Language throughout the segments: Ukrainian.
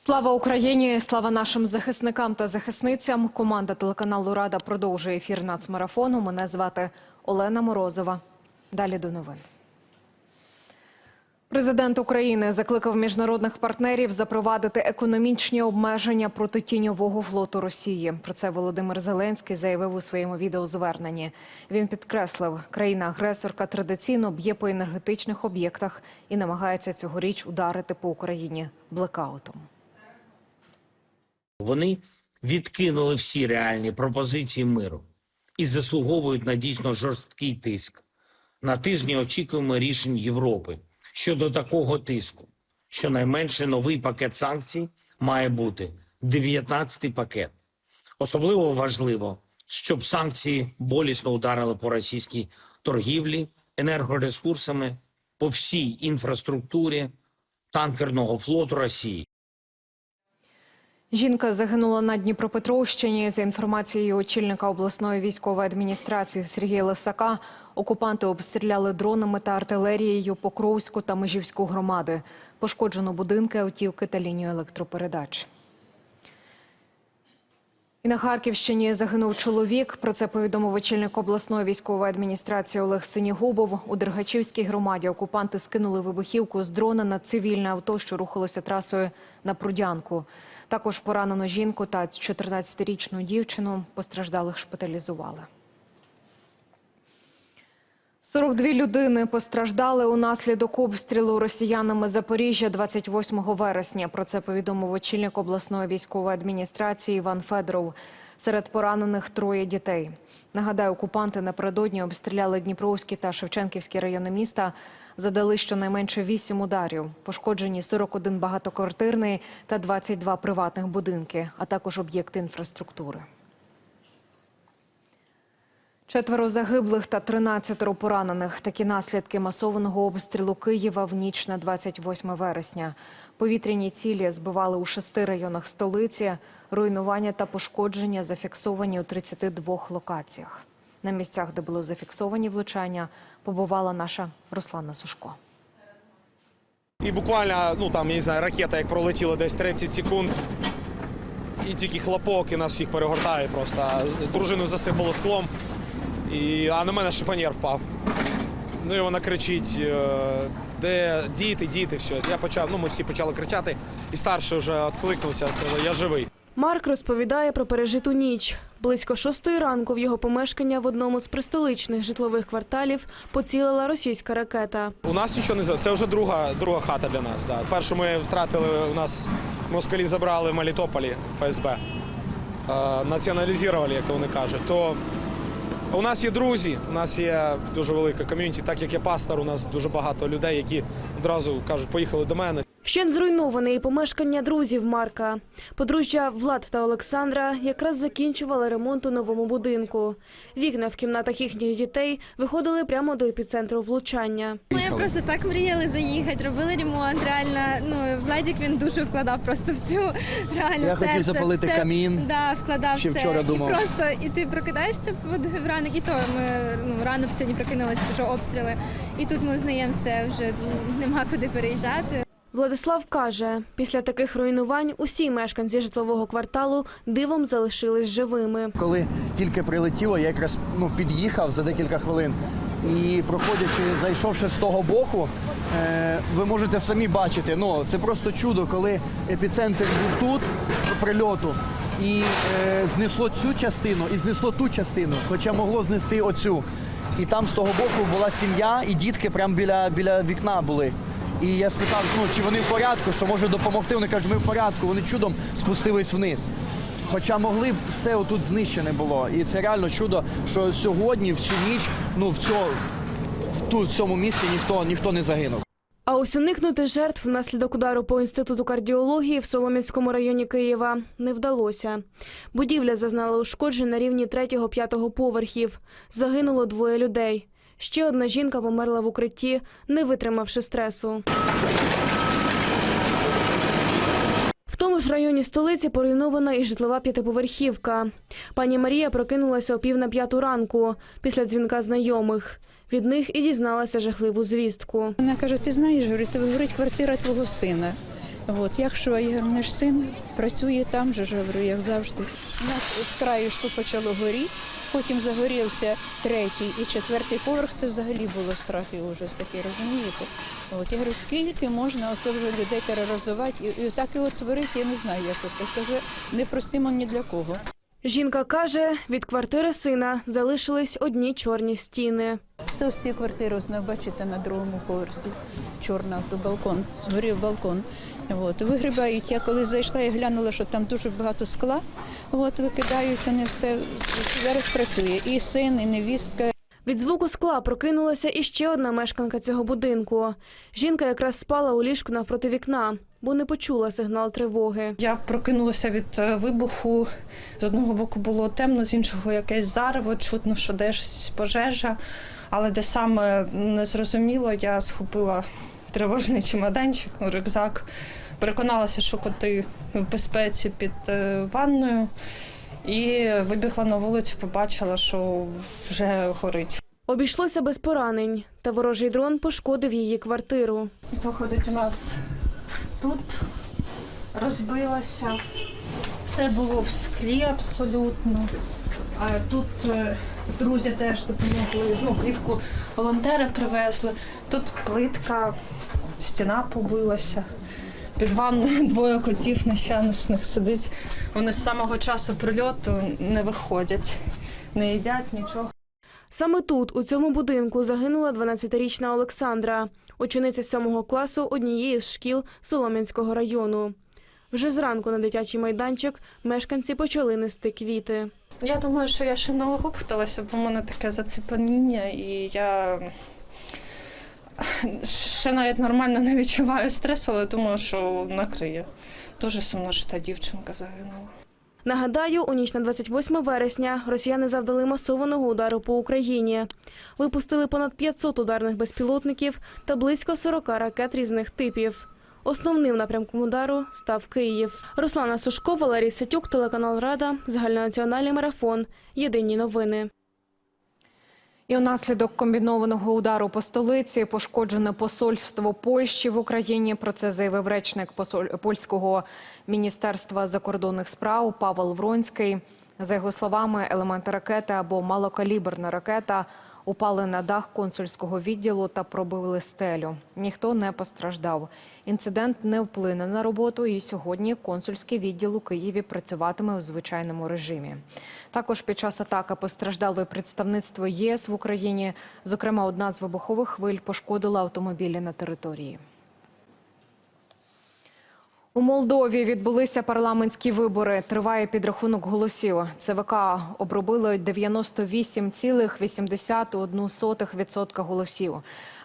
Слава Україні! Слава нашим захисникам та захисницям. Команда телеканалу Рада продовжує ефір нацмарафону. Мене звати Олена Морозова. Далі до новин. Президент України закликав міжнародних партнерів запровадити економічні обмеження проти тіньового флоту Росії. Про це Володимир Зеленський заявив у своєму відеозверненні. Він підкреслив, країна-агресорка традиційно б'є по енергетичних об'єктах і намагається цьогоріч ударити по Україні блекаутом. Вони відкинули всі реальні пропозиції миру і заслуговують на дійсно жорсткий тиск. На тижні очікуємо рішень Європи щодо такого тиску. Щонайменше новий пакет санкцій має бути 19-й пакет. Особливо важливо, щоб санкції болісно ударили по російській торгівлі, енергоресурсами, по всій інфраструктурі танкерного флоту Росії. Жінка загинула на Дніпропетровщині. За інформацією очільника обласної військової адміністрації Сергія Лисака, окупанти обстріляли дронами та артилерією Покровську та Межівську громади. Пошкоджено будинки, автівки та лінію електропередач. І на Харківщині загинув чоловік. Про це повідомив очільник обласної військової адміністрації Олег Синігубов. У Дергачівській громаді окупанти скинули вибухівку з дрона на цивільне авто, що рухалося трасою на Прудянку. Також поранено жінку та 14-річну дівчину. Постраждалих шпиталізували. 42 людини постраждали унаслідок обстрілу росіянами Запоріжжя 28 вересня. Про це повідомив очільник обласної військової адміністрації Іван Федоров. Серед поранених троє дітей. Нагадаю, окупанти напередодні обстріляли Дніпровські та Шевченківські райони міста. Задали щонайменше 8 ударів. Пошкоджені 41 багатоквартирний та 22 приватних будинки, а також об'єкти інфраструктури. Четверо загиблих та 13 поранених. Такі наслідки масованого обстрілу Києва в ніч на 28 вересня. Повітряні цілі збивали у шести районах столиці. Руйнування та пошкодження зафіксовані у 32 локаціях. На місцях, де було зафіксовані влучання, побувала наша Руслана Сушко. І буквально, ну там, я не знаю, ракета як пролетіла десь 30 секунд. І тільки хлопок і нас всіх перегортає просто. Дружину засипало склом, і, а на мене шифонєр впав. Ну і вона кричить, е, де діти, діти, все. Я почав, ну ми всі почали кричати, і старший вже відкликнувся, сказав, я живий. Марк розповідає про пережиту ніч. Близько шостої ранку в його помешкання в одному з пристоличних житлових кварталів поцілила російська ракета. У нас нічого не за це вже друга, друга хата для нас. Да. Першу ми втратили, у нас москалі забрали в Мелітополі ФСБ. Е, націоналізували, як то вони кажуть. То у нас є друзі, у нас є дуже велика ком'юніті. Так як я пастор, у нас дуже багато людей, які одразу кажуть, поїхали до мене. Вщент зруйноване і помешкання друзів Марка. Подружжя Влад та Олександра якраз закінчували ремонт у новому будинку. Вікна в кімнатах їхніх дітей виходили прямо до епіцентру влучання. Ми просто так мріяли заїхати, робили ремонт. Реально, ну Владік він дуже вкладав просто в цю реально Я хотів запалити все, камін. Да, вкладав Ще все. вчора думав. І просто і ти прокидаєшся в ранок, і то ми ну рано сьогодні прокинулися, що обстріли. І тут ми узнаємо все, вже нема куди переїжджати. Владислав каже, після таких руйнувань усі мешканці житлового кварталу дивом залишились живими. Коли тільки прилетіло, я якраз ну, під'їхав за декілька хвилин. І проходячи, зайшовши з того боку, е, ви можете самі бачити. Ну це просто чудо, коли епіцентр був тут прильоту, і е, знесло цю частину і знесло ту частину, хоча могло знести оцю. І там з того боку була сім'я, і дітки прямо біля, біля вікна були. І я спитав, ну чи вони в порядку, що може допомогти. Вони кажуть, ми в порядку. Вони чудом спустились вниз. Хоча могли б все отут знищене було. І це реально чудо, що сьогодні, в цю ніч, ну в цьому в тут в цьому місці ніхто ніхто не загинув. А ось уникнути жертв внаслідок удару по інституту кардіології в Солом'янському районі Києва не вдалося. Будівля зазнала ушкоджень на рівні 3-5 поверхів. Загинуло двоє людей. Ще одна жінка померла в укритті, не витримавши стресу. В тому ж районі столиці поруйнована і житлова п'ятиповерхівка. Пані Марія прокинулася о пів на п'яту ранку після дзвінка знайомих. Від них і дізналася жахливу звістку. Вона каже: ти знаєш, говорить, говорить, квартира твого сина. От, якщо я говорю, наш син працює там же, говорю, як завжди. У нас з краю що почало горіти, потім загорівся третій і четвертий поверх. Це взагалі було страх і ужас такий, розумієте? От, я говорю, скільки можна оце вже людей тероризувати і, і так і от творити, я не знаю, як це. Це вже непростимо ні для кого. Жінка каже, від квартири сина залишились одні чорні стіни. Це ось ці квартири, ось ви бачите на другому поверсі. Чорна то балкон, згорів балкон. От, вигрібають. Я коли зайшла і глянула, що там дуже багато скла. От, викидають вони все. Зараз працює. І син, і невістка. Від звуку скла прокинулася іще одна мешканка цього будинку. Жінка якраз спала у ліжку навпроти вікна, бо не почула сигнал тривоги. Я прокинулася від е, вибуху. З одного боку було темно, з іншого якесь зарево, чутно, що десь пожежа, але де саме не зрозуміло, я схопила тривожний чемоданчик, ну, рюкзак, переконалася, що коти в безпеці під е, ванною. І вибігла на вулицю, побачила, що вже горить. Обійшлося без поранень, та ворожий дрон пошкодив її квартиру. Виходить, у нас тут розбилося. Все було в склі абсолютно. Тут е, друзі теж допомогли. Ну, плівку волонтери привезли. Тут плитка, стіна побилася. Під ванною двоє котів нещасних сидить. Вони з самого часу прильоту не виходять, не їдять нічого. Саме тут, у цьому будинку, загинула 12-річна Олександра, учениця 7 класу однієї з шкіл Солом'янського району. Вже зранку на дитячий майданчик мешканці почали нести квіти. Я думаю, що я ще не оговталася, бо в мене таке заціпаніння, і я ще навіть нормально не відчуваю стресу, але думаю, що накриє. Дуже сумно, що та дівчинка загинула. Нагадаю, у ніч на 28 вересня росіяни завдали масованого удару по Україні. Випустили понад 500 ударних безпілотників та близько 40 ракет різних типів. Основним напрямком удару став Київ. Руслана Сушко, Валерій Сетюк, телеканал Рада, загальнонаціональний марафон. Єдині новини. І унаслідок комбінованого удару по столиці пошкоджене посольство Польщі в Україні. Про це заявив речник посоль- польського міністерства закордонних справ Павел Вронський. За його словами, елементи ракети або малокаліберна ракета упали на дах консульського відділу та пробили стелю. Ніхто не постраждав. Інцидент не вплине на роботу, і сьогодні консульський відділ у Києві працюватиме у звичайному режимі. Також під час атаки постраждало і представництво ЄС в Україні. Зокрема, одна з вибухових хвиль пошкодила автомобілі на території. У Молдові відбулися парламентські вибори. Триває підрахунок голосів. ЦВК обробило 98,81% голосів.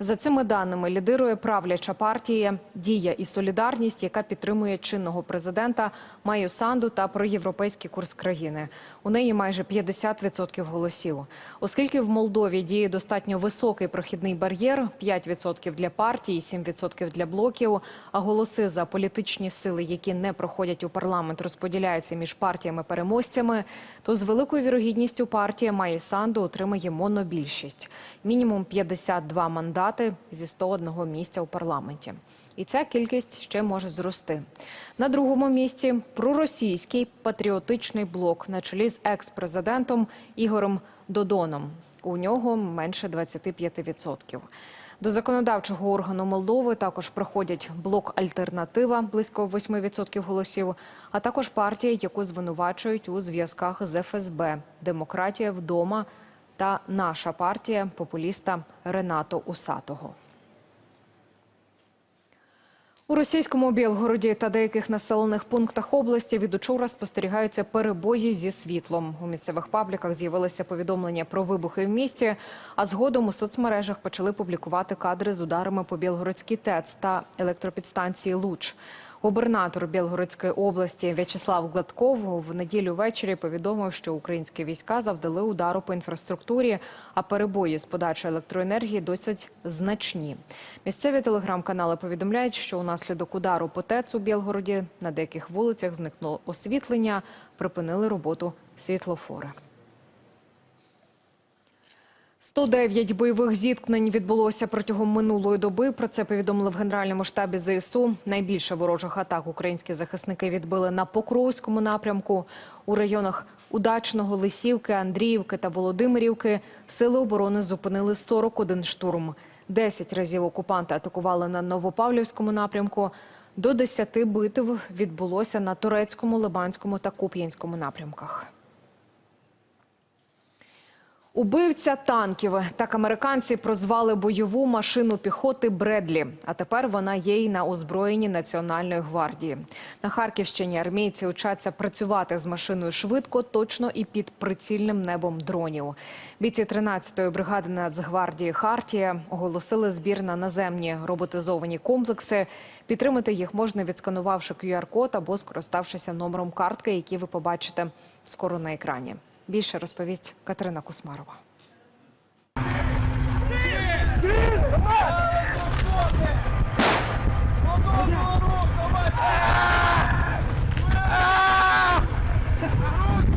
За цими даними лідирує правляча партія Дія і Солідарність, яка підтримує чинного президента Маю Санду та проєвропейський курс країни. У неї майже 50% голосів. Оскільки в Молдові діє достатньо високий прохідний бар'єр 5% для партій, 7% для блоків. А голоси за політичні сили, які не проходять у парламент, розподіляються між партіями-переможцями. То з великою вірогідністю партія Має Санду отримає монобільшість мінімум 52 мандати зі 101 місця у парламенті. І ця кількість ще може зрости. На другому місці проросійський патріотичний блок на чолі з екс-президентом Ігорем Додоном. У нього менше 25%. До законодавчого органу Молдови також проходять блок Альтернатива близько 8% голосів, а також партія, яку звинувачують у зв'язках з ФСБ Демократія вдома та наша партія популіста Ренато Усатого. У російському Білгороді та деяких населених пунктах області від учора спостерігаються перебої зі світлом. У місцевих пабліках з'явилися повідомлення про вибухи в місті, а згодом у соцмережах почали публікувати кадри з ударами по Білгородській ТЕЦ та електропідстанції Луч. Губернатор Білгородської області В'ячеслав Гладков в неділю ввечері повідомив, що українські війська завдали удару по інфраструктурі, а перебої з подачі електроенергії досить значні. Місцеві телеграм-канали повідомляють, що унаслідок удару по ТЕЦ у Білгороді на деяких вулицях зникнуло освітлення, припинили роботу світлофори. 109 бойових зіткнень відбулося протягом минулої доби. Про це повідомили в Генеральному штабі ЗСУ. Найбільше ворожих атак українські захисники відбили на Покровському напрямку. У районах Удачного, Лисівки, Андріївки та Володимирівки сили оборони зупинили 41 штурм. 10 разів окупанти атакували на Новопавлівському напрямку. До 10 битв відбулося на Турецькому, Либанському та Куп'янському напрямках. Убивця танків. Так американці прозвали бойову машину піхоти Бредлі. А тепер вона є й на озброєнні Національної гвардії. На Харківщині армійці учаться працювати з машиною швидко, точно і під прицільним небом дронів. Бійці 13-ї бригади Нацгвардії Хартія оголосили збір на наземні роботизовані комплекси. Підтримати їх можна відсканувавши QR-код або скориставшися номером картки, які ви побачите скоро на екрані. Більше розповість Катерина Кусмарова.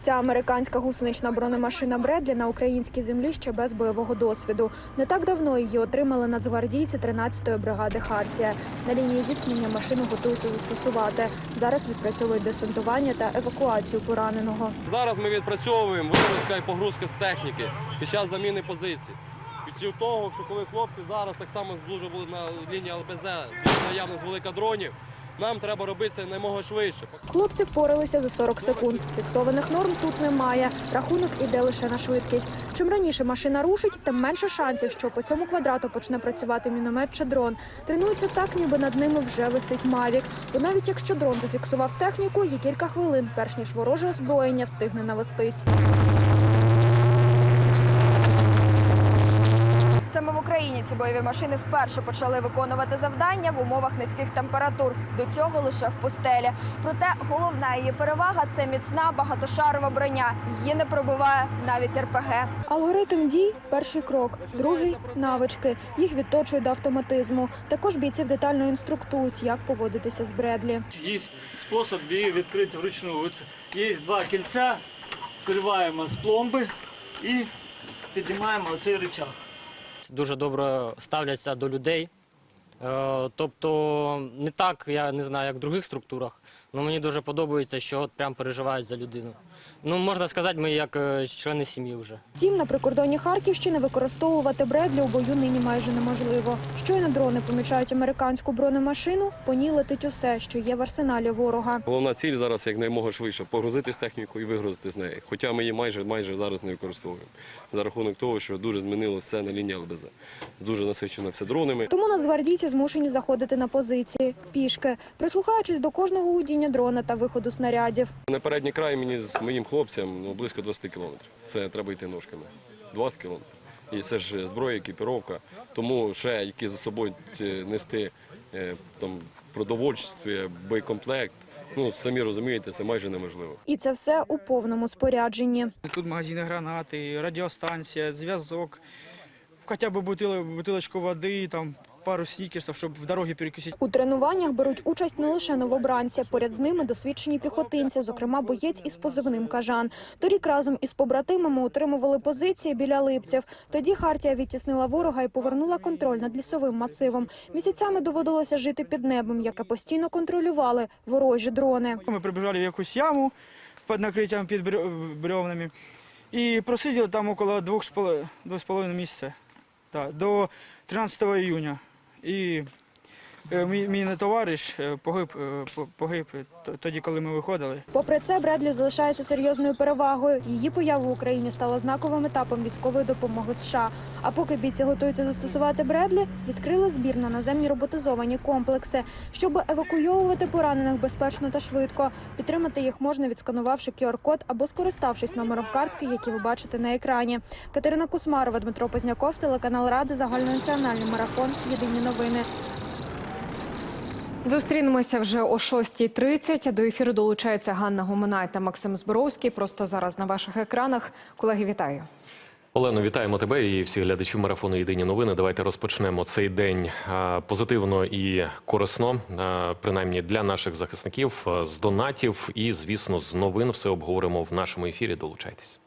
Ця американська гусенична бронемашина Бредлі на українській землі ще без бойового досвіду. Не так давно її отримали нацгвардійці 13-ї бригади Хартія. На лінії зіткнення машину готуються застосувати. Зараз відпрацьовують десантування та евакуацію пораненого. Зараз ми відпрацьовуємо вигрузка і погрузка з техніки під час заміни позицій. Під того, що коли хлопці зараз так само дуже були на лінії ЛБЗ, наявність велика дронів, нам треба робити це наймога швидше. Хлопці впоралися за 40 секунд. Фіксованих норм тут немає. Рахунок іде лише на швидкість. Чим раніше машина рушить, тим менше шансів, що по цьому квадрату почне працювати міномет чи дрон. Тренуються так, ніби над ними вже висить мавік. Бо навіть якщо дрон зафіксував техніку, є кілька хвилин, перш ніж вороже озброєння встигне навестись. Україні ці бойові машини вперше почали виконувати завдання в умовах низьких температур. До цього лише в пустелі. Проте головна її перевага це міцна багатошарова броня. Її не пробиває навіть РПГ. Алгоритм дій перший крок, другий навички. Їх відточують до автоматизму. Також бійців детально інструктують, як поводитися з Бредлі. Есть способ її відкрити вручну. Є два кільця, зриваємо з пломби і піднімаємо оцей рычаг. Дуже добре ставляться до людей. Е, Тобто не так, я не знаю, як в других структурах, але мені дуже подобається, що от прям переживають за людину. Ну, можна сказати, ми як е, члени сім'ї вже. Втім, на прикордонні Харківщини використовувати Бредлі у бою нині майже неможливо. Щойно дрони помічають американську бронемашину, по ній летить усе, що є в арсеналі ворога. Головна ціль зараз якнаймога швидше погрузити з техніку і вигрузити з неї. Хоча ми її майже майже зараз не використовуємо. За рахунок того, що дуже змінилося все на лінії ЛБЗ. Дуже насичено все дронами. Тому нацгвардійці змушені заходити на позиції пішки, прислухаючись до кожного гудіння дрона та виходу снарядів. На передній край мені з моїм хлопцям ну, близько 20 кілометрів. Це треба йти ножками. 20 кілометрів. І це ж зброя, екіпіровка. Тому ще які за собою е, нести е, там продовольчі, боєкомплект. Ну самі розумієте, це майже неможливо. І це все у повному спорядженні. Тут магазини гранати, радіостанція, зв'язок, хоча б бутилочку води, там пару стікерсів, щоб в дорогі перекусити. У тренуваннях беруть участь не лише новобранці. Поряд з ними досвідчені піхотинці, зокрема боєць із позивним кажан. Торік разом із побратимами утримували позиції біля липців. Тоді Хартія відтіснила ворога і повернула контроль над лісовим масивом. Місяцями доводилося жити під небом, яке постійно контролювали ворожі дрони. Ми прибіжали в якусь яму під накриттям під бревнами і просиділи там около двох з половиною місяця да, до 13 июня. І е, мій, мій товариш е, погиб, е, по- погиб тоді, коли ми виходили. Попри це, Бредлі залишається серйозною перевагою. Її поява в Україні стала знаковим етапом військової допомоги США. А поки бійці готуються застосувати Бредлі, відкрили збір на наземні роботизовані комплекси, щоб евакуйовувати поранених безпечно та швидко. Підтримати їх можна відсканувавши QR-код або скориставшись номером картки, які ви бачите на екрані. Катерина Кусмарова, Дмитро Позняков, телеканал Ради, загальнонаціональний марафон. Єдині новини. Зустрінемося вже о 6.30. До ефіру долучається Ганна Гуминай та Максим Зборовський. Просто зараз на ваших екранах. Колеги, вітаю. Олено, вітаємо тебе і всіх глядачів марафону Єдині новини. Давайте розпочнемо цей день позитивно і корисно, принаймні для наших захисників, з донатів і, звісно, з новин. Все обговоримо в нашому ефірі. Долучайтесь.